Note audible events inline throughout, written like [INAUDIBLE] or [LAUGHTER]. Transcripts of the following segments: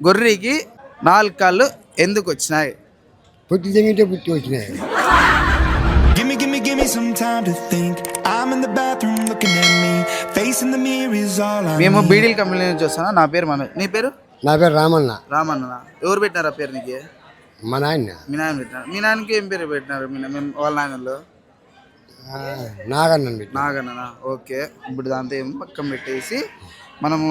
గొర్రెకి నాలుగు కాళ్ళు ఎందుకు వచ్చినాయి? పుట్టి తెంగితే పుట్టి వచ్చినాయి. Gimme, gimme, gimme some time to think. I'm in the bathroom looking at me. Facing the mirror is all I మేము. బీడీల కంపెనీ నుంచి వస్తాను నా పేరు మన నీ పేరు? నా పేరు రామన్న. రామన్న. ఎవరు పెట్టినారు ఆ పేరు నీకు? మా నాయన. మీ నాయన పెట్టినారు మీ నాయనకి ఏం పేరు పెట్టినారు? మీ నా- మీ- వాళ్ళ నాయనలు ఆ, నాగన్న పెట్టి నాగన్న ఓకే. ఇప్పుడు దాంతో ఏం పక్కన పెట్టేసి మనము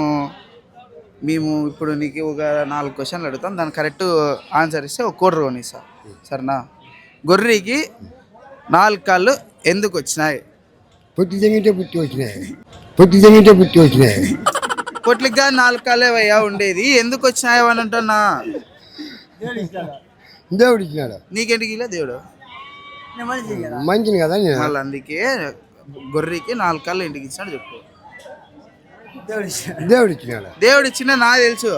మేము ఇప్పుడు నీకు ఒక నాలుగు క్వశ్చన్లు అడుగుతాం. దానికి కరెక్ట్ ఆన్సర్ ఇస్తే ఒక కోటి రూపాయలు ఇస్తా. సరేనా? గొర్రెకి నాలుగు కాళ్ళు ఎందుకు వచ్చినాయి? పుట్టి తెంగితే పుట్టి వచ్చినాయి. పుట్టి తెంగితే పుట్టి వచ్చినాయి. పొట్లిగా నాలుగు కాళ్ళే అయ్యా ఉండేది. ఎందుకు వచ్చినాయి అని అంటున్నా? దేవుడు ఇచ్చినాడు. నీకెంటికి ఇలా దేవుడు? మంచిని కదా. మళ్ళీ అందుకే గొర్రెకి నాలుగు కాళ్ళు ఇంటికి ఇచ్చినాడు చెప్పు. దేవుడు ఇచ్చినాడు దేవుడు ఇచ్చిన నాకు తెలుసు.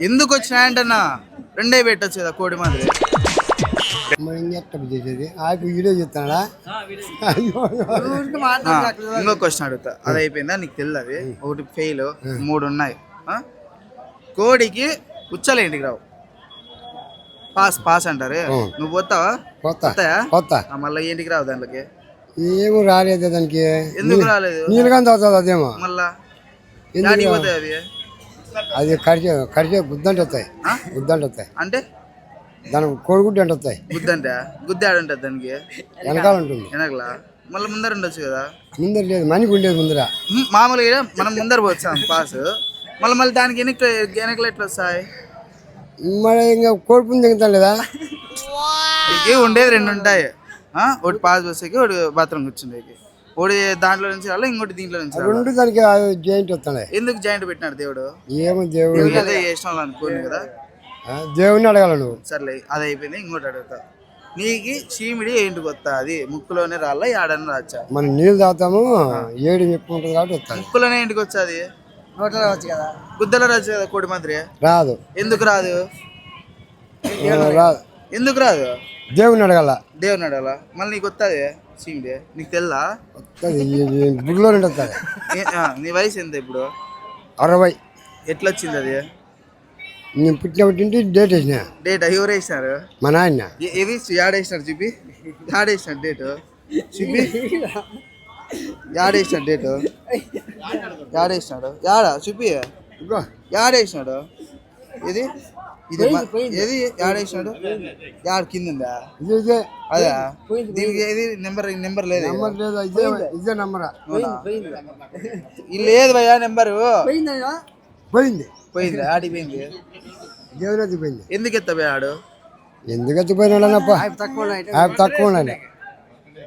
ఎందుకు వచ్చినాయంటన్నా? రెండే పెట్టచ్చు కదా కోడి మాదిరి. మరి చేసేది? వీడియో చెప్తాడా ఇంకో క్వశ్చన్ అడుగుతా. అది అయిపోయిందా? నీకు తెలియదు ఒకటి ఫెయిల్ మూడు ఉన్నాయి. ఆ? కోడికి ఉచ్చలు ఇంటికి రావు? పాస్ పాస్ అంటారు. నువ్వు పోతావా? కొత్త ఆ, మళ్ళీ ఇంటికి రావు దాంట్లోకి? ఏమో రాలేదు దానికి. ఎందుకు రాలేదు? నీళ్ళగానే అవుతుంది అదేమో మళ్ళా? దానికి పోతాయి అవి? అది కరిచే కరిచే గుద్దంట వస్తాయి? గుద్దంట వస్తాయి. అంటే? దానికి కోడిగుడ్డు అంట వస్తాయి. గుద్దంటే? గుద్ది ఆడుంటుంది దానికి? వెనకాల ఉంటుంది. వెనకలా? మళ్ళీ ముందర ఉండొచ్చు కదా? ముందర లేదు మనిషి ఉండేది ముందర. మామూలుగా మనం ముందర పోతాం పాస్. మళ్ళీ మళ్ళీ దానికి వెనక వెనకలు ఎట్లా వస్తాయి? మరి ఇంకా కోడిపుంది దిగుతాం లేదా ఉండేది రెండు ఉంటాయి? ఒకటి పాస్ బస్సుకి ఒకటి బాత్రూమ్ కూర్చుండేకి ఒకటి దాంట్లో నుంచి రావాలి ఇంకోటి దీంట్లో నుంచి రెండు దానికి జాయింట్ వస్తున్నాయి ఎందుకు జాయింట్ పెట్టినాడు దేవుడు? ఏమో దేవుడు. చేసిన వాళ్ళు అనుకోను కదా. దేవుడిని అడగాల నువ్వు. సర్లే అది అయిపోయింది ఇంకోటి అడుగుతా. నీకు చీమిడి ఏంటి కొత్త అది ముక్కులోనే రాళ్ళ ఆడని రాచ్చా మనం నీళ్ళు తాగుతాము ఏడు ఎక్కువ ఉంటుంది కాబట్టి వస్తుంది. ముక్కులోనే ఇంటికి వచ్చాది? గుద్దలో రాచ్చు కదా కోడి మాదిరి? రాదు. ఎందుకు రాదు? రాదు. ఎందుకు రాదు? దేవుడిని అడగాల. దేవుని అడగాల. మళ్ళీ నీకు వస్తుంది? చీమిడి నీకు తెల్లా? ఆ, నీ వయసు ఎంత ఇప్పుడు? అరవై. ఎట్లా వచ్చింది అది? నేను పుట్టినప్పటి డేట్ వేసిన. డేట్ ఎవరు వేసినారు? మా నాయన. ఏ- ఏది యాడేసినారు చూపి? యాడేసినారు డేటు. చూపి. యాడేసినాడు డేటు. యాడేసినాడు యాడా? చూపి. యాడేసినాడు ఇది ఇది ఏది? యాడేసినాడు? యాడ కింద ఉందా? ఇదే ఇదే. అదా? దీనికి ఏది? నెంబర్ నెంబర్ లేదు నెంబర్ లేదు? ఇదే ఇదే నెంబరా. లేదు భయ్యా నెంబరు. పోయింది. పోయింది ఆడిపోయింది దేవుని ఎత్తిపోయింది ఎందుకు ఎత్తపోయాడు ఎందుకు ఎత్తిపోయినాడనప్ప తక్కువ ఉండాలి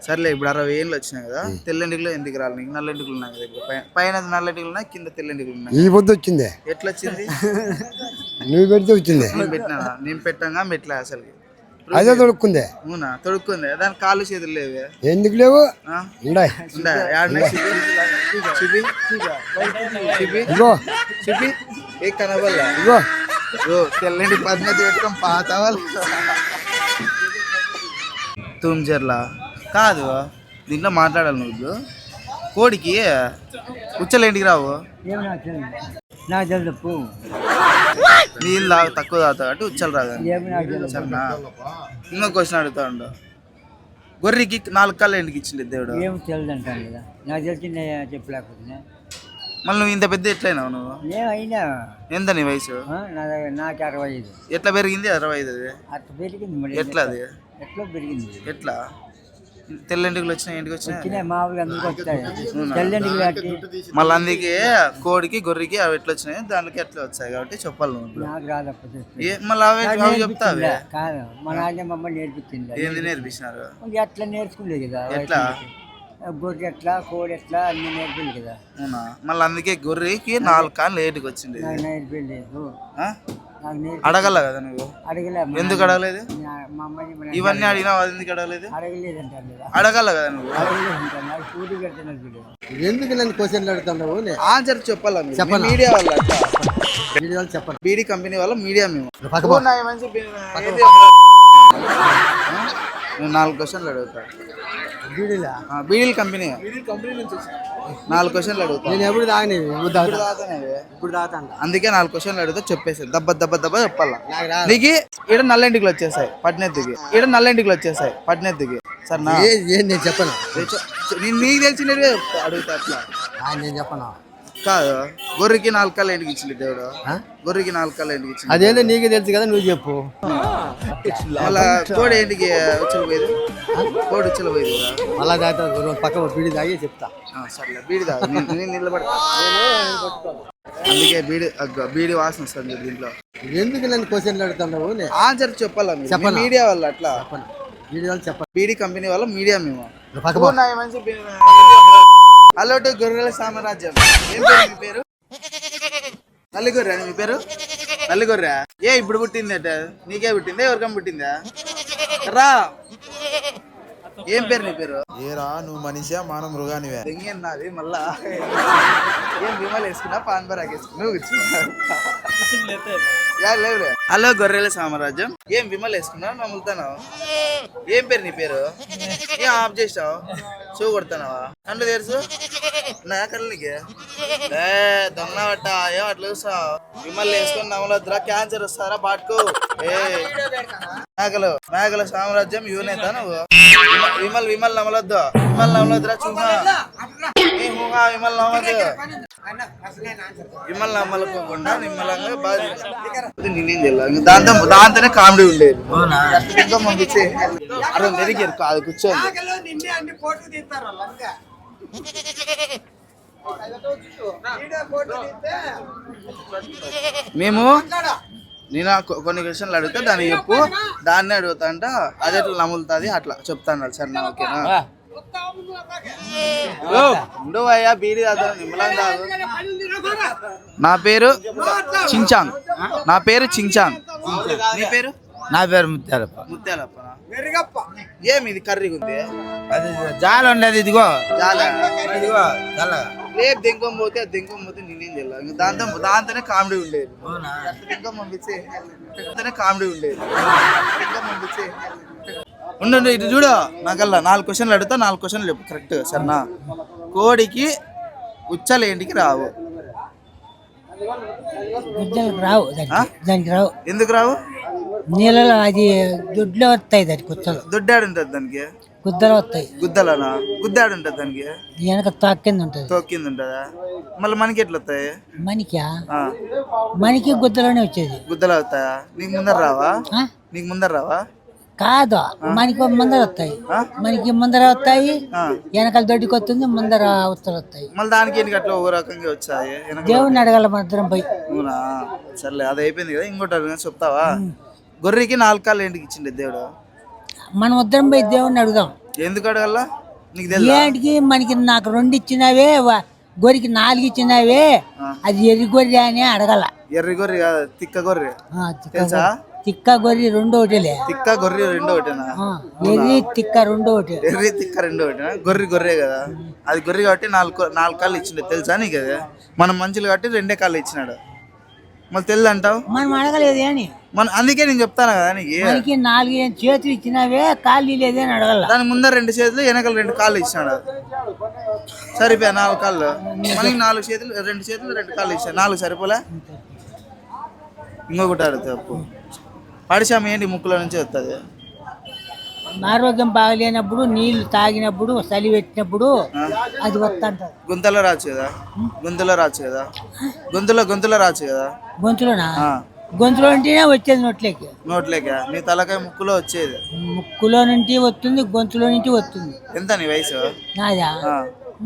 సర్లే ఇప్పుడు అరవై ఏళ్ళు వచ్చినాయి కదా తెల్లెంటికలు ఎందుకు రాలి? నీకు నల్లెంటికలు ఉన్నాయి కదా పైన నల్లెంటికలు ఉన్నాయి కింద తెల్లెంటికలు ఉన్నాయి. ఈ పొద్దు వచ్చింది. ఎట్లా వచ్చింది [LAUGHS] నువ్వు పెడితే వచ్చింది. నేను పెట్టినా నేను పెట్టంగా మెట్లే అసలు అదే దొరుకుంది అవునా? తొడుక్కుంది. దాని కాళ్ళు చేతులు లేవే. ఎందుకు లేవు? ఇగో. చూపి. ఏ కనబల్ల ఇగో. ఓ తెల్లంటి పద్మతి పెట్టుకొని పాత వాళ్ళు. తుమ్జర్లా కాదు. దీంట్లో మాట్లాడాలి నువ్వు. కోడికి ఉచ్చలు ఇంటికి రావు నాకు తెలుసు నీళ్ళు తాగు తక్కువ తాగుతావు కాబట్టి ఉచ్చలు రాదు సరేనా ఇంకో క్వశ్చన్ అడుగుతా ఉండు. గొర్రెకి నాలుగు కాళ్ళు ఇంటికి ఇచ్చింది దేవుడు. ఏమి తెలియదు అంటాను కదా. నాకు తెలిసి నేను చెప్పలేకపోతున్నా. మళ్ళీ నువ్వు ఇంత పెద్ద ఎట్లయినావు నువ్వు? ఏమైనా ఎంత నీ వయసు? నాకు అరవై ఐదు. ఎట్లా పెరిగింది? అరవై ఐదు అది అట్లా పెరిగింది ఎట్లా అది? ఎట్లా పెరిగింది? ఎట్లా? తెల్లంటికి వచ్చినాయి ఇంటికి వచ్చినాయి. మామూలుగా అందరికి వస్తాయి. మళ్ళీ అందుకే కోడికి గొర్రెకి అవి ఎట్లా వచ్చినాయి దానికి ఎట్లా వచ్చాయి కాబట్టి చెప్పాలి నువ్వు మళ్ళీ అవి అవి చెప్తావే? కాదు మా నాన్న మమ్మ నేర్పించింది? ఏంది నేర్పించినారు? ఎట్లా నేర్చుకోలేదు కదా ఎట్లా? గొర్రె ఎట్లా కోడి ఎట్లా అన్ని నేర్పింది కదా. అవునా? మళ్ళీ అందుకే గొర్రెకి నాలుగు కాళ్ళు ఏటుకి వచ్చింది నేర్పించలేదు అడగల కదా నువ్వు? అడగలే మా ఎందుకు అడగలేదు? ఇవన్నీ అడిగినావు? అది ఎందుకు అడగలేదు? అడగల కదా నువ్వు? ఎందుకు నన్ను క్వశ్చన్లు అడుగుతున్నావు? ఆన్సర్ చెప్పాలా మీరు? మీ మీడియా వాళ్ళ చెప్పండి బీడీ కంపెనీ వాళ్ళ మీడియా మేము. నాలుగు క్వశ్చన్లు అడుగుతా బీడీలా? బీడీల కంపెనీ. బీడీ కంపెనీ నుంచి నాలుగు క్వశ్చన్లు అడుగుతా. నేను ఎప్పుడు తాగనేవి? ఇప్పుడు ఇప్పుడు తాగుతా తాగుతానేవి. ఇప్పుడు తాగుతాను అందుకే నాలుగు క్వశ్చన్లు అడిగితే చెప్పేసి. దెబ్బ దెబ్బ దెబ్బ చెప్పాలా? నాకు ఈడ నల్లెంటికలు వచ్చేసాయి పట్నెత్తుకి ఈడ నల్లెంటికలు వచ్చేసాయి పట్నెత్తుకి సరేనా? నేను చెప్పను. నేను నీకు తెలిసినవే అడుగుతా అట్లా. నేను చెప్పను. కాదు. గొర్రెకి నాలుగు కళ్ళు ఎందుకు ఇచ్చింది దేవుడు? గొర్రెకి నాలుగు కళ్ళు ఎందుకు ఇచ్చింది అదేందో నీకు తెలుసు కదా నువ్వు చెప్పు. మళ్ళా కోడి ఏంటికి ఉచ్చలపోయేది కోడి కదా. మళ్ళా తాగుతా పక్క పీడి తాగి చెప్తా. ఆ, సర్లే బీడి నేను నేను నిలబడతా. అందుకే బీడి బీడి వాసన వస్తుంది దీంట్లో. ఎందుకు నన్ను క్వశ్చన్లు అడుగుతున్నావు? నేను ఆన్సర్ చెప్పాలా? మీ మీడియా వల్ల అట్లా? చెప్పను? వీడి వాళ్ళు చెప్పను బీడీ కంపెనీ వల్ల మీడియా మేము. పక్క. మంచి అలోటు గొర్రెల సామ్రాజ్యం. ఏం పేరు మీ పేరు? నల్లిగొర్రె మీ పేరు? నల్లిగొర్రె? ఏ ఇప్పుడు పుట్టింది అట? నీకే పుట్టిందా? ఎవరికం పుట్టిందా? రా. ఏం పేరు నీ పేరు? ఏరా నువ్వు మనిషా? మానవ మృగానివే. దెంగేం మళ్ళా. ఏం విమల్ వేసుకున్నా పాన్ బరాక్ వేసుకున్నా కూర్చున్నా యా, లేవులే. హలో గొర్రెల సామ్రాజ్యం. ఏం విమల్ వేసుకున్నావు? నమ్ములుతానావు ఏం పేరు నీ పేరు? ఏం ఆఫ్ చేసావు? షూ కొడతానావా? కళ్ళు తెలుసు నా కళ్ళకి. ఏ దొంగ పట్ట ఏం అట్లా చూసావు విమల్ వేసుకుని నమ్మలొద్దురా క్యాన్సర్ వస్తారా? పాటుకు ఏ. మేకలు మేకల సామ్రాజ్యం యూనేత నువ్వు. విమల్- విమల్ విమల్ నమ్మలొద్దు విమల్ నమ్మలొద్దురా చూసా ఏ ఊహా విమల్ నమ్మద్దు విమల్ నమ్మలకోకుండా నిమ్మలంగా బాగా చేశావు. నేనేం తెలియదు దాంతో దాంతోనే కామెడీ ఉండేది. ఇంకా పంపించి అరే మెరిగారు కాదు కూర్చోండి. మేము నేను కొన్ని క్వశ్చన్లు అడిగితే దాన్ని చెప్పు. దాన్ని అడుగుతా అంట అది ఎట్లా నమ్ములుతుంది అట్లా చెప్తాను సార్ నా ఓకేనా? ఉండు అయ్యా బీడి తాగుతాను నిమ్మలం తాగు. నా పేరు చించాంగ్. నా పేరు చించాంగ్. నీ పేరు? నా పేరు ముత్యాలప్ప. ముత్యాలప్ప. ఏమి ఇది కర్రీ ఉంది అది జాల ఉండేది ఇదిగో. చాలా ఇదిగో జాల. రేపు దెంకం పోతే దెంకం పోతే నేనేం ఇంక దాంతో దాంతోనే కామెడీ ఉండేది. దెంకం పంపించి దాంతోనే కామెడీ ఉండేది. దెంకం పంపించి. ఉండు ఉండు, ఇటు చూడు. నాకల్లా నాలుగు క్వశ్చన్లు అడుగుతా నాలుగు క్వశ్చన్లు చెప్పు. కరెక్ట్ సరేనా? కోడికి రావు. గుజ్జలకు రావు ఆ? దానికి రావు. ఎందుకు రావు? నీళ్ళలో అది దొడ్లో వస్తాయి దానికి కుత్తలు దొడ్డాడు ఉంటుంది దానికి. గుద్దలు వస్తాయి. గుద్దలనా? గుద్దాడు ఉంటుంది దానికి? వెనక తాకింది ఉంటుంది. తోక్కింది ఉంటుందా? మళ్ళీ మనకి ఎట్లా వస్తాయి? మనకి? మనకి గుద్దలోనే వచ్చేది. గుద్దలు అవుతాయా? నీకు ముందర రావా? నీకు ముందర రావా? కాదు. మనకి ముందర వస్తాయి? మనకి ముందర వస్తాయి. వెనకాల దొడ్డికి వస్తుంది ముందర ఉత్తలు వస్తాయి. మళ్ళీ దానికి ఎందుకు అట్లా ఒక రకంగా వచ్చాయి? దేవుడిని అడగాల మద్దరం పోయి. సర్లే అది అయిపోయింది కదా. ఇంకోటి అడిగినా చెప్తావా? గొర్రెకి నాలుగు కాళ్ళు ఏంటికి ఇచ్చిండే దేవుడు? మనం ఉద్దరం పోయి దేవుడిని అడుగుదాం. ఎందుకు అడగల్లా? నీకు తెలుసా ఏంటికి? మనకి నాకు రెండు ఇచ్చినావే వ- గొరికి నాలుగు ఇచ్చినావే అది ఎర్రి గొర్రె అని అడగాల. ఎర్రి గొర్రె కాదు తిక్క గొర్రె. ఆ, తిక్క తెలుసా? గొర్రె. తిక్క గొర్రె రెండు ఒకటిలే. తిక్క గొర్రె రెండో ఒకటేనా? ఆ, ఎర్రి తిక్క రెండు ఒకటి. ఎర్రి తిక్క రెండో ఒకటేనా? గొర్రె గొర్రె కదా. అది గొర్రె కాబట్టి నాలుగు నాలుగు కాళ్ళు ఇచ్చిండే. తెలుసా నీకు అది? మనం మంచులు కాబట్టి రెండే కాళ్ళు ఇచ్చినాడు. మళ్ళీ తెలుసు అంటావు మనం అడగలేదు అని మన అందుకే నేను చెప్తాను కదా నీకు? మనకి నాలుగు చేతులు ఇచ్చినావే కాళ్ళు లేదే అని అడగల. దాని ముందర రెండు చేతులు వెనకాల రెండు కాళ్ళు ఇచ్చినాడు? సరిపోయా నాలుగు కాళ్ళు? మనకి నాలుగు చేతులు రెండు చేతులు రెండు కాళ్ళు ఇచ్చాడు. నాలుగు సరిపోలే? ఇంకొకటి అడుగుతా అప్పు. పడిశామ ఏంటి ముక్కులో నుంచి వస్తుంది ఆరోగ్యం బాగలేనప్పుడు నీళ్ళు తాగినప్పుడు చలి పెట్టినప్పుడు అది వస్తుంటది గుంతలో రాచ్చు కదా గొంతులో రాచ్చు కదా గొంతులో గొంతులో రాచ్చు కదా గొంతులోనా గొంతులో ఉంటేనే వచ్చేది నోట్లోకి. నోట్లేక? నీ తలకాయ ముక్కులో వచ్చేది? ముక్కులో నుంచి వస్తుంది గొంతులో నుంచి వస్తుంది. ఎంత నీ వయసు? నాదా?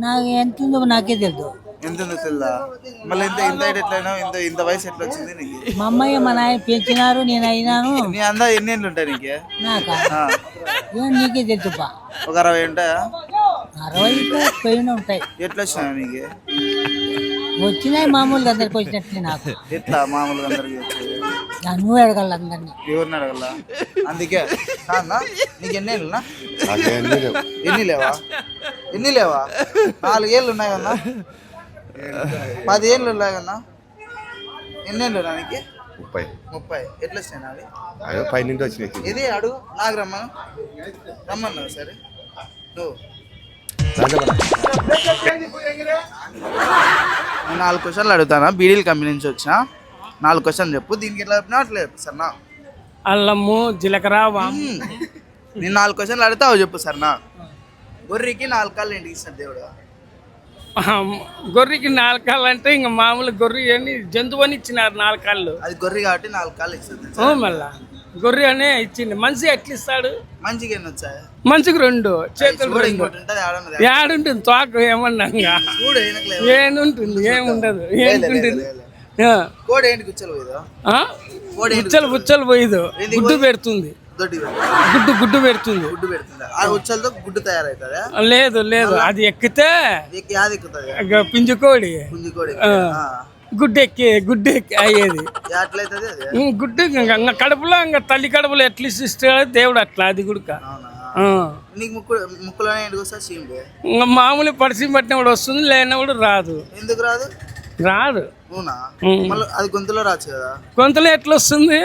నాకు ఎంత ఉందో నాకే తెలియదు ఎంత ఉందో తెలుదా? మళ్ళీ ఇంత ఇంత ఎట్లయినా ఇంత ఇంత వయసు ఎట్లా వచ్చింది నీకు? మా అమ్మయ్య మా నాయన పెంచినారు నేను అయినాను. నీ అందా ఎన్ని ఏళ్ళు ఉంటాయి నీకు? నాకా? ఏం నీకే తెలుసుపా ఒక అరవై ఉంటాయా? అరవై పైన ఉంటాయి. ఎట్లా వచ్చినాయి నీకు? వచ్చినాయి మామూలుగా అందరికి వచ్చినట్లే నాకు. ఎట్లా మామూలుగా అందరికి నువ్వు అడగాలి అందరినీ. ఎవరిని అడగల? అందుకే. కాదన్నా నీకు ఎన్ని ఏళ్ళున్నా? ఎన్ని లేవా. ఎన్ని లేవా? నాలుగేళ్ళు ఉన్నాయి కన్నా పది ఏళ్ళు ఉన్నాయి కన్నా ఎన్ని ఏళ్ళు నీకు? ముప్పై. ముప్పై. ఎట్లా వచ్చినాయి నావి? అదే పై నుండి వచ్చినాయి. ఇది అడుగు నాకు రమ్మను. రమ్మన్నావు సరే. నువ్వు నేను నాలుగు క్వశ్చన్లు అడుగుతానా? బీడీల్ కంపెనీ నుంచి వచ్చిన? నాలుగు క్వశ్చన్ చెప్పు. దీనికి ఎట్లా చెప్పినా అట్లా చెప్పు సరేనా? అల్లము జీలకర్ర వాము. నేను నాలుగు క్వశ్చన్లు అడుగుతావు చెప్పు సరేనా? గొర్రెకి నాలుగు కాళ్ళు ఏంటి ఇస్తాడు దేవుడు? గొర్రెకి నాలుగు కాళ్ళు అంటే ఇంకా మామూలు గొర్రె అని జంతువు అని ఇచ్చినారు నాలుగు కాళ్ళు. అది గొర్రె కాబట్టి నాలుగు కాళ్ళు ఇస్తుంది మళ్ళా. గొర్రె అనే ఇచ్చింది మనిషి ఎట్లా ఇస్తాడు? మంచిగా ఎన్ని వచ్చాయి? మనిషికి రెండు చేతులు రెండు. ఏడుంటుంది తోక ఏమన్నా ఏముంటుంది ఏముండదు ఏముంటుంది. కోడి ఏంటి కూర్చోలు పోయిదా? బుచ్చలు బుచ్చలు పోయిదు. గుడ్డు? పెడుతుంది. గుడ్డు గుడ్డు పెడుతుంది. గుడ్డు పెడుతుంది? ఆ ఉచ్చలతో గుడ్డు తయారవుతుందా? లేదు లేదు. అది ఎక్కితే ఎక్కి యాది ఎక్కుతుంది? పింజుకోడి పుంజి కోడి. ఆ. ఆ. గుడ్డు ఎక్కి గుడ్డు ఎక్కి అయ్యేది. గుడ్డు కడుపులో ఇంకా తల్లి కడుపులో ఎట్లా ఇస్తాడో దేవుడు అట్లా అది గుడుక. ఇంకా మామూలు పరిస్థితి పట్టినప్పుడు వస్తుంది లేనప్పుడు రాదు. ఎందుకు రాదు? రాదు. అది గొంతులో రాచ్చు కదా? గొంతులో ఎట్లా వస్తుంది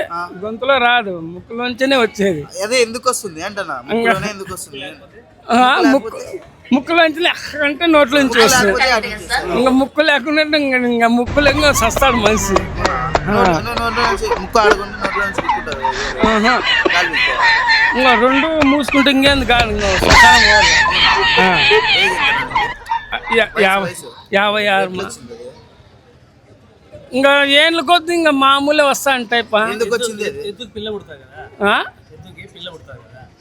గొంతులో రాదు. ముక్కులోంచనే వచ్చేది. అదే ఎందుకు వస్తుంది అంటనా ఎందుకు వస్తుంది. ముక్కులోంచి అంటే నోట్లో నుంచి వస్తుంది. ఇంకా ముక్కు లేకుండా ఇంకా ముక్కులు ఇంకా సస్తాడు మనిషి. ఇంకా రెండు మూసుకుంటే ఇంకేంది కాదు యాభై యాభై ఆరు. ఇంకా ఏళ్ళ కొద్ది ఇంకా మామూలే వస్తా ఉంటాయి ఆ?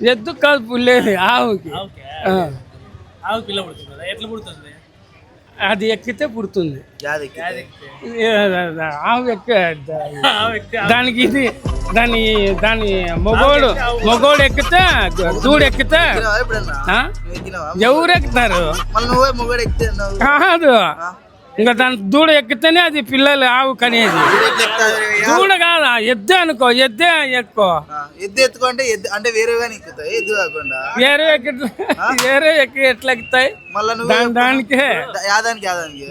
ఎద్దు కాదు. పుల్లేది ఆవుకి. అది ఎక్కితే పుడుతుంది. ఆవు ఎక్క దానికి ఇది దాని దాని మొగోడు మొగోడు ఎక్కితే దూడు ఎక్కితే ఎవరు ఎక్కుతారు. కాదు. ఇంకా దాని దూడ ఎక్కితేనే అది పిల్లలు ఆవు కనేది. దూడ కాదా? ఎద్దే అనుకో ఎద్దే ఎక్కువ ఎద్దు ఎత్తుకుంటే అంటే వేరేగా ఎక్కుతాయి ఎద్దు కాకుండా. వేరే ఎక్కి వేరే ఎక్కి ఎట్లా ఎక్కుతాయి? దాని దానికే.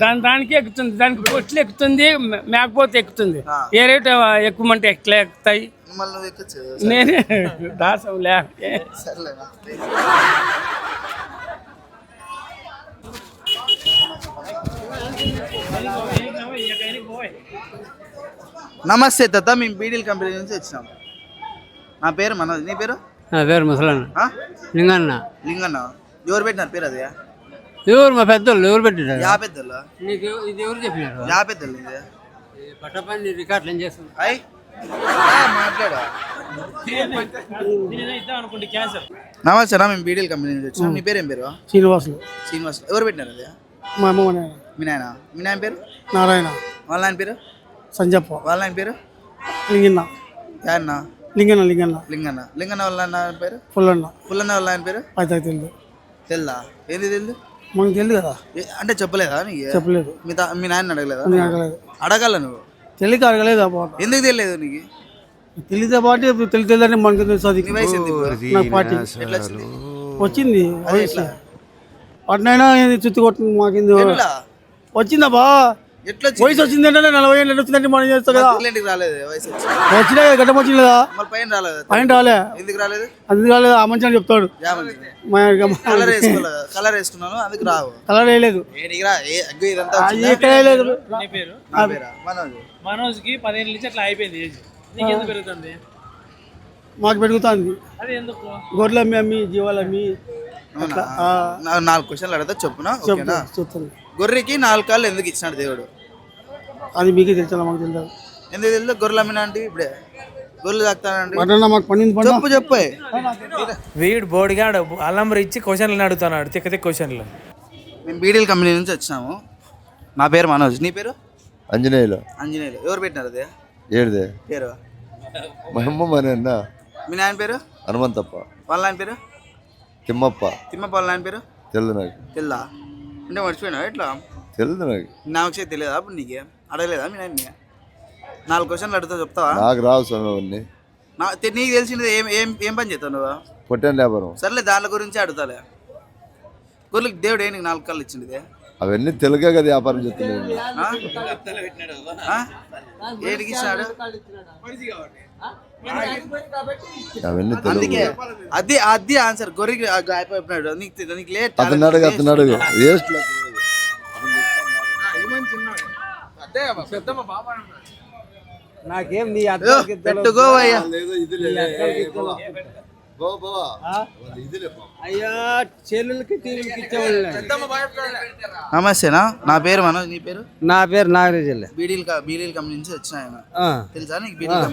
దాని దానికి ఎక్కుతుంది. దానికి పొట్లు ఎక్కుతుంది మేకపోతే ఎక్కుతుంది. రేటు ఎక్కుమంటే ఎట్లా ఎక్కుతాయి? నేనే దాసం లేకే. నమస్తే తాత మేము బీడీల్ కంపెనీ నుంచి వచ్చినాం. నా పేరు మనోజ్ నీ పేరు? నా పేరు ముసలన్న? లింగన్న. లింగన్న. ఎవరు పెట్టినారు పేరు అది? ఎవరు మా పెద్దోళ్ళు? ఎవరు పెట్టారు యా పెద్దలు నీకు ఇది ఎవరు చెప్పినారు? యా పెద్దలు ఇది. పట్టపని రికార్డులు ఏం చేస్తుంది అయ్. మాట్లాడా. నమస్తే మేము బీడీల్ కంపెనీ నుంచి వచ్చినాం. నీ పేరు ఏం పేరు? శ్రీనివాసులు. శ్రీనివాస్ ఎవరు పెట్టినారు అది? మా అమ్మ మీ నాయన? మీ నాయన పేరు? నారాయణ. వాళ్ళ నాయన పేరు? సంజప్ప. వాళ్ళ నాయన పేరు? లింగన్న. యాన్న లింగన్న లింగన్న. లింగన్న. లింగన్న వాళ్ళ నాయన పేరు? పుల్లన్న. పుల్లన్న వాళ్ళ నాయన పేరు? అయితే తెలియదు తెల్దా? ఏంది తెలుదు? మనకు తెలియదు కదా. అంటే చెప్పలేదా నీకు? చెప్పలేదు. మీ తా- మీ నాయన అడగలేదా? నేను అడగలేదు. అడగాల నువ్వు? తెలియక అడగలేదు పాట. ఎందుకు తెలియలేదు నీకు? తెలియదు పాటి తెలియదు తెలియదని మనకు ఇప్పుడు? నాకు పార్టీ ఎట్లా వచ్చింది? వచ్చింది. వయసు అట్నైనా మాకింది ఎట్లా వచ్చిందా బా? ఎట్లా వచ్చింది? వయసు వచ్చిందంటే నలభై ఏళ్ళు వచ్చిందంటే మనం చేస్తాం కదా? రాలేదు వయసు వచ్చినా గడ్డం వచ్చింది కదా? మళ్ళీ పైన రాలేదు? పైన రాలే. ఎందుకు రాలేదు? అందుకు రాలేదు? ఆ మంచి అని చెప్తాడు కలర్ వేసుకోలేదు కలర్ వేసుకున్నాను అందుకు రావు. కలర్ వేయలేదు. వచ్చిందా? మనోజ్. మనోజ్కి పదిహేను నుంచి అట్లా అయిపోయింది ఏజ్. పెరుగుతుంది? మాకు పెరుగుతుంది. అది ఎందుకు? గొర్రెలు అమ్మి అమ్మి జీవాలు అమ్మి అవునా? ఆ. నా- నాలుగు క్వశ్చన్లు అడిగితే చెప్పునా? ఓకేనా? చూస్తాను గొర్రెకి నాలుగు కాళ్ళు ఎందుకు ఇచ్చినాడు దేవుడు? అది మీకే తెలుసా మాకు తెలియదు ఎందుకు తెలియదు గొర్రెలు అమ్మినా అంటే ఇప్పుడే. గొర్రెలు తాకుతానండి మాకు పండింది చెప్పు చెప్పు. వీడు బోడిగాడు అల్లంబర్ ఇచ్చి క్వశ్చన్లు అడుగుతున్నాడు తిక్క తిక్క క్వశ్చన్లు. మేము బీడీల్ కంపెనీ నుంచి వచ్చినాము. నా పేరు మనోజ్. నీ పేరు? అంజనేయులు. అంజనేయులు. ఎవరు పెట్టినారు అదే? ఏడిదే. పేరు? మా అమ్మ మీ నాయన పేరు? హనుమంతప్ప. వాళ్ళ నాయన పేరు? తిమ్మప్ప. తిమ్మప్ప వాళ్ళ నాయన పేరు? తెలియదు నాకు. తెల్దా? అంటే మర్చిపోయినా? ఎట్లా? తెలియదు నాకు. నాకు వచ్చే తెలియదా అప్పుడు నీకే? అడగలేదా మీ నాయన్ని? నాలుగు క్వశ్చన్లు అడుగుతా చెప్తావా? నాకు రావు స్వామి అవన్నీ. నా తె- నీకు తెలిసినది ఏం ఏం ఏం పని చేస్తావు నువ్వు పొట్టాను వ్యాపారం సర్లే దాని గురించి అడుగుతాలే. గొర్రెలకు దేవుడు ఏ నీకు నాలుగు కళ్ళు ఇచ్చింది? అవన్నీ తెలుగే కదా వ్యాపారం ఆ? ఆ? ఏడికి ఇచ్చినాడు అవన్నీ అందుకే అది అది ఆన్సర్. అయిపోయినాడు నీకు తె- నీకు లేట్ అతను అడుగు అతను అడుగు. వేస్ట్ నాకేం నీ పెట్టుకో అయ్యా అయ్యా చెల్లెలకి టీవీలకి ఇచ్చేవాళ్ళే నమస్తేనా నా పేరు మనోజ్ నీ పేరు? నా పేరు నాగరాజులే బీడీల్ బీడీల్ కంపెనీ నుంచి వచ్చిన ఆయన తెలుసా నీకు బీడీల్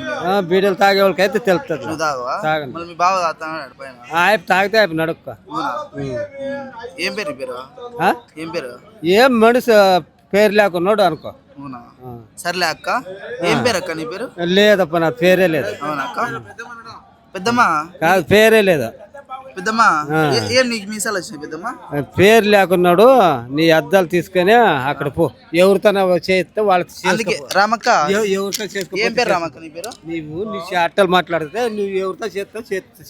బీడీలు తాగే వాళ్ళకి అయితే తెలుస్తుంది నువ్వు తాగవా. మళ్ళీ మీ బావ తాగుతాడు పైన. ఆయన తాగితే ఆయన నడుక్క? ఏం పేరు పేరు? ఏం పేరు? ఏం మనిషి పేరు లేకున్నాడు అనుకో. సర్లే అక్క. ఏం పేరు అక్క నీ పేరు? లేదప్ప నా పేరే లేదు. అవునా అక్క? పెద్దమ్మా? కాదు పేరే లేదు? పెద్దమ్మా ఏ- నీకు మీసాలు వచ్చినాయి పెద్దమ్మా? పేరు లేకున్నాడు నీ అద్దాలు తీసుకొని అక్కడ పో. ఎవరితో చేస్తే వాళ్ళకి అందుకే. రామక్క ఎవ- ఎవరితో చేసుకో ఏం పేరు రామక్క నీ పేరు? నీవు నీ అట్టలు మాట్లాడితే నువ్వు ఎవరితో చేస్తే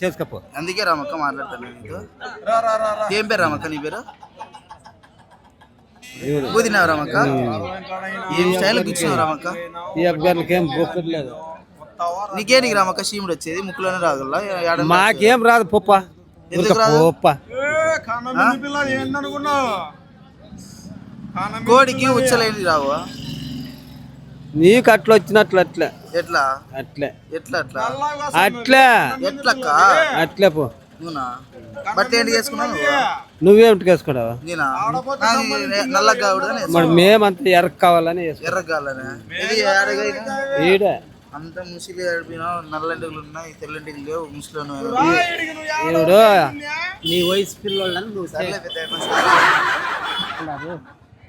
చేసుకోపో అందుకే రామక్క మాట్లాడతాను నీతో. ఏం పేరు రామక్క నీ పేరు? రామక్క? ఏం స్టైల్ కూర్చున్నావు రామక్క? ఈ అబ్బాయిలకి ఏం బొక్కడు లేదు నీకే నీకు రామక్క చీముడు వచ్చేది ముక్కులోనే రాగల మాకేం రాదు పొప్ప. ఎందుకు రాదు? పొప్ప. కోడికి ఉచ్చలేని రావు. నీకు అట్లా వచ్చినట్లు అట్లే. ఎట్లా? అట్లే. ఎట్లా అట్లా? అట్లే. ఎట్లక్క? అట్లే పో. నువ్వునా బట్ట ఏంటి చేసుకున్నావు? నువ్వు? నువ్వేమిటి నల్లగా మరి మేమంతా ఎర్ర కావాలని ఇది? ఈడే. అంత ముసిలి ఆడిపోయినా నల్లంటికలు ఉన్నాయి తెల్లంటికలు లేవు ముసలోను నీ వయసు పిల్లోళ్ళని నువ్వు.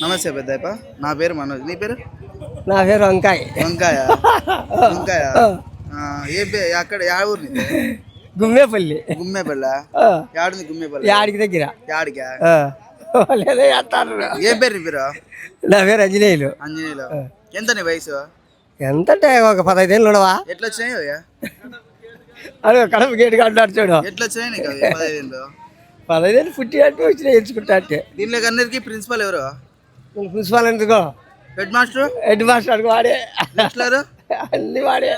నమస్తే పెద్దాయప్ప నా పేరు మనోజ్. నీ పేరు? నా పేరు వంకాయ. వంకాయ. వంకాయ. ఆ, ఏ పే అక్కడ యా ఊరు? గుమ్మేపల్లి. గుమ్మేపల్ల? యాడుంది గుమ్మేపల్ల? యాడికి దగ్గర. యాడికా? లేదో ఏం పేరు నీ పేరు? నా పేరు అంజనేయులు. అంజనీయులు? ఎంత నీ వయసు? ఎంత ఒక పదహైదేళ్ళు ఉండవా? ఎట్లా వచ్చినాయి అయ్యా? అదే కడప గేటుగా అంటాడు చూడు. ఎట్లా వచ్చినాయి నీకు అవి? పదహైదేళ్ళు? పదహైదేళ్ళు పుట్టి అంటే వచ్చి ఎంచుకుంటా అంటే. దీనిలో అందరికి ప్రిన్సిపల్ ఎవరు? ప్రిన్సిపాల్ ఎందుకో? Head master? హెడ్ మాస్టర్ వాడే. అన్ని వాడే.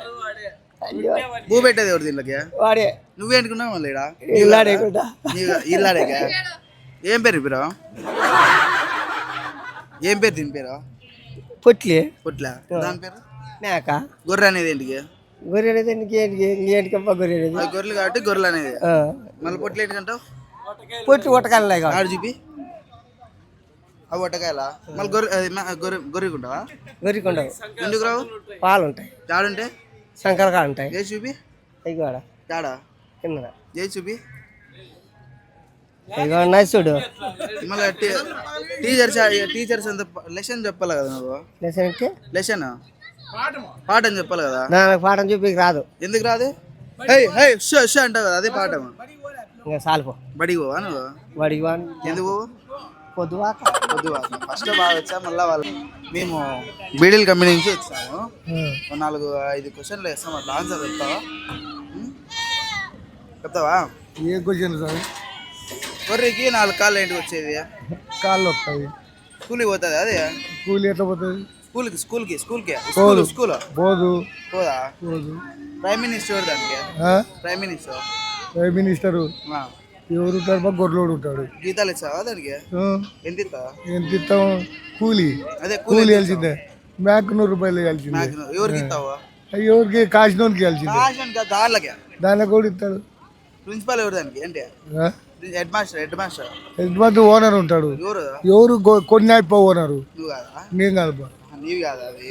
భూ పెట్టేది ఎవరు దీనిలోకి? వాడే. నువ్వేంటుకున్నావు మళ్ళీ ఈడ? ఇల్లాడేకుండా నీవు ఇల్లాడేగా ఏం పేరు పేరు? ఏం పేరు దీని పేరు? పొట్లి. పుట్ల. దాని పేరు? మేక. గొర్రె అనేది ఏంటికి? గొర్రె అనేది ఇంకేంటి ఇంకేంటికప్ప గొర్రె అనేది. అది గొర్రెలు కాబట్టి గొర్రెలు అనేది. మళ్ళీ పొట్లు ఏంటికంటావు పొట్టి ఉటకాలే కాదు ఆడు చూపి అవి ఒట్టకాయల మళ్ళీ గొర్రె అది మ- గొర్రె గొర్రెకుంటావా గొర్రెకుండవు ఎందుకు రావు? పాలు ఉంటాయి. ఆడుంటే శంకరగా ఉంటాయి. ఏ చూపి? అవి కూడా ఆడా కింద ఏ చూపి? ఇగో ఉన్నాయి చూడు. మళ్ళీ టీచర్స్ టీచర్స్ అంత లెసన్ చెప్పాలి కదా నువ్వు? లెసన్ అంటే లెసన్? పాఠం చెప్పాలి కదా? నాకు పాఠం చూపికి రాదు. ఎందుకు రాదు? హై హై షో షో అంటావు కదా అదే పాఠం. ఇంకా సాలిపో. బడికి పోవా నువ్వు? వాడికి వాడిని ఎందుకు? పోవు? పొద్దువాక. వద్దు ఫస్ట్ బాగా వచ్చా మళ్ళీ వాళ్ళు మేము బీడీల్ కంపెనీ నుంచి వచ్చాము. నాలుగు ఐదు క్వశ్చన్లు వేస్తాం అట్లా ఆన్సర్ చెప్తావా? చెప్తావా? ఏ క్వశ్చన్ సార్? గొర్రెకి నాలుగు కాళ్ళు ఏంటి వచ్చేది కాళ్ళు వస్తాయి. స్కూల్కి పోతుంది అదే? కూలి ఎట్లా పోతుంది స్కూల్కి స్కూల్కి స్కూల్కి. School school. పోదు పోదా? పోదు ప్రైమ్ మినిస్టర్ దానికి? Prime minister. Prime minister. ఎవరు ఉంటారు బా గొర్రెలోడు ఉంటాడు. జీతాలు ఇస్తావా దానికి? ఎంత ఇస్తావా ఎంత ఇస్తాం కూలి. అదే కూలి కూలి వెళ్సిందే మేక నూరు రూపాయలు నాకు ఎవరికి? ఇస్తావా ఎవరికి కాసినోనికి దానిలకే. దానికి కూడా ఇస్తాడు ప్రిన్సిపల్ ఎవరు దానికి? హెడ్ మాస్టర్ హెడ్ ఓనర్ ఉంటాడు. ఎవరు? ఎవరు కొన్ని అయిపో ఓనరు. నువ్వు కాదా? నేను కాదు. నీవి కాదా అది.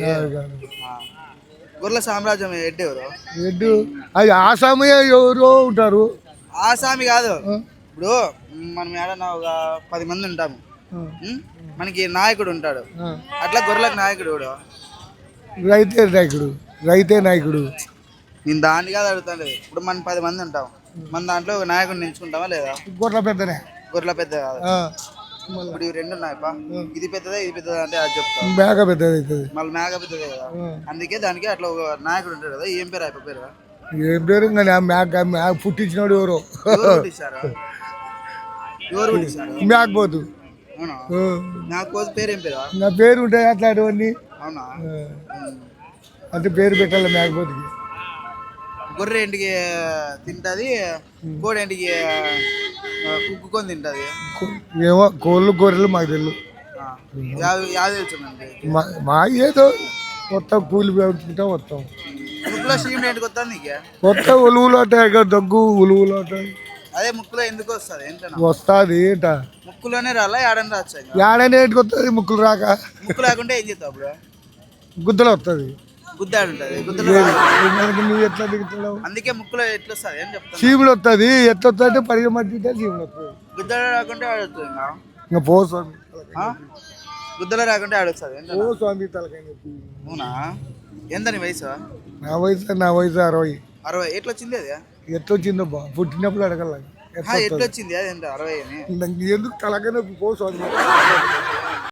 గొర్రెల సామ్రాజ్యం హెడ్ ఎవరు? ఎడ్డు అది ఆసామయ్య ఎవరో ఉంటారు. ఆసామి కాదు? ఇప్పుడు మనం ఏడన్నా ఒక పది మంది ఉంటాము? మనకి నాయకుడు ఉంటాడు. అట్లా గొర్రెలకు నాయకుడు ఎవడు? రైతే నాయకుడు. రైతే నాయకుడు. నేను దాన్ని కాదు అడుగుతాను ఇప్పుడు మనం పది మంది ఉంటాం. మన దాంట్లో ఒక నాయకుడిని ఎంచుకుంటామా లేదా? గొర్రెల పెద్దనే. గొర్రెల పెద్ద కాదు. ఇప్పుడు ఇవి రెండు ఉన్నాయి పా ఇది పెద్దదా ఇది పెద్దదా అంటే అది చెప్తాం మేక పెద్దది అవుతుంది. మళ్ళీ మేక పెద్దదే కదా. అందుకే దానికి అట్లా ఒక నాయకుడు ఉంటాడు కదా. ఏం పేరు అయిపో పేరు? ఏం పేరు ఇంకా నా మేక మేక పుట్టించినాడు ఎవరో. ఎవరు పుట్టించారు? మేక పోతు. నా కోతి పేరు ఏం పేరా? నా పేరు ఉంటాయి అట్లాంటివన్నీ. అవునా? అంటే పేరు పెట్టాలి మేకపోతుకి గొర్రె ఇంటికి తింటది. కోడి ఇంటికి కుక్కుకొని తింటది. ఏమో కోళ్ళు గొర్రెలు మాకు తెలియదు మా ఏదో మొత్తం కూలి పెట్టుకుంటాం మొత్తం. ఉలువులు ఉంటాయి ఇక్కడ దగ్గు ఉలువులు ఉంటాయి. అదే ముక్కులో ఎందుకు వస్తుంది? వస్తుంది ఏంట? ముక్కులోనే రాలా ఏడని రాచ్చా? ఏడైనా వస్తుంది ముక్కులు రాక? ముక్కు లేకుంటే ఏం చేస్తావు అప్పుడు? గుద్దలు వస్తుంది గుద్దాడు ఉంటుంది. నువ్వు ఎట్లా దిగుతున్నావు అందుకే ముక్కులో ఎట్లా వస్తుంది అని చెప్తాను చీములు వస్తుంది ఎట్లా వస్తుంది అంటే పరిగె మట్టితే చీములు వస్తుంది గుద్దలో రాకుంటే ఆడుతుంది ఇంకా? ఇంకా పో స్వామి? గుద్దలో రాకుంటే? పో స్వామి తలకాయ నొప్పి. అవునా? ఎంత నీ వయసు? నా వయసు నా వయసు అరవై. అరవై. ఎట్లా వచ్చింది అది? ఎట్లా వచ్చిందో బా పుట్టినప్పుడు అడగల. ఎట్లా వచ్చింది అది? ఎంత అరవై అని. ఎందుకు తలకాయ నొప్పి? పో స్వామి.